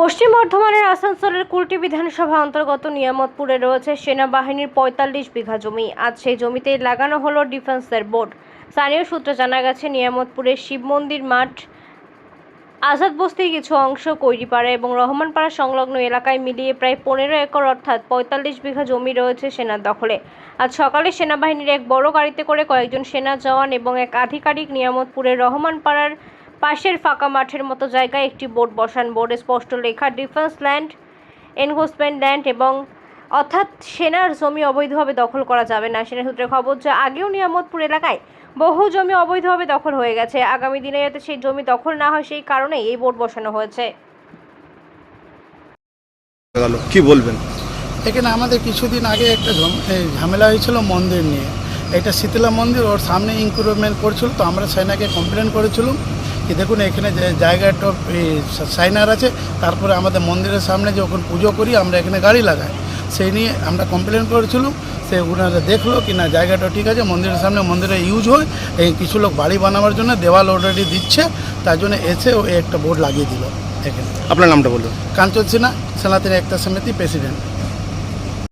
পশ্চিম বর্ধমানের আসানসোলের কুলটি বিধানসভা অন্তর্গত নিয়ামতপুরে রয়েছে সেনাবাহিনীর পঁয়তাল্লিশ বিঘা জমি। আজ সেই জমিতে লাগানো হলো ডিফেন্সের বোর্ড। স্থানীয় সূত্রে জানা গেছে নিয়ামতপুরের শিব মন্দির মাঠ, আজাদ বস্তির কিছু অংশ কৈরিপাড়া এবং রহমানপাড়া সংলগ্ন এলাকায় মিলিয়ে প্রায় পনেরো একর অর্থাৎ পঁয়তাল্লিশ বিঘা জমি রয়েছে সেনার দখলে। আজ সকালে সেনাবাহিনীর এক বড় গাড়িতে করে কয়েকজন সেনা জওয়ান এবং এক আধিকারিক নিয়ামতপুরের রহমানপাড়ার পাশের ফাঁকা মাঠের মতো জায়গায় একটি বোর্ড বসান। বোর্ডে স্পষ্ট লেখা ডিফেন্স ল্যান্ড এনফোর্সমেন্ট ল্যান্ড এবং অর্থাৎ সেনার জমি অবৈধভাবে দখল করা যাবে না। সেনা সূত্রে খবর যে আগেও নিয়ামতপুর এলাকায় বহু জমি অবৈধভাবে দখল হয়ে গেছে। আগামী দিনে যাতে সেই জমি দখল না হয় সেই কারণেই এই বোর্ড বসানো হয়েছে। কি বলবেন? এখানে আমাদের কিছুদিন আগে একটা ঝম- এই ঝামেলা হয়েছিল মন্দির নিয়ে। এটা শীতলা মন্দির ওর সামনে ইনক্রুভমেন্ট করছিল তো আমরা সেনাকে কমপ্লেন করেছিলাম। কি দেখুন এখানে যে জায়গাটা সাইনার আছে তারপরে আমাদের মন্দিরের সামনে যখন পুজো করি আমরা এখানে গাড়ি লাগাই। সেই নিয়ে আমরা কমপ্লেন করেছিলাম সে ওনারা দেখল কি না জায়গাটা ঠিক আছে মন্দিরের সামনে মন্দিরে ইউজ হয় এই কিছু লোক বাড়ি বানাবার জন্য দেওয়াল অলরেডি দিচ্ছে তার জন্য এসে ও একটা বোর্ড লাগিয়ে দিল এখানে। আপনার নামটা বলুন। কাঞ্চন সিনহা সনাতনী একটা সমিতি প্রেসিডেন্ট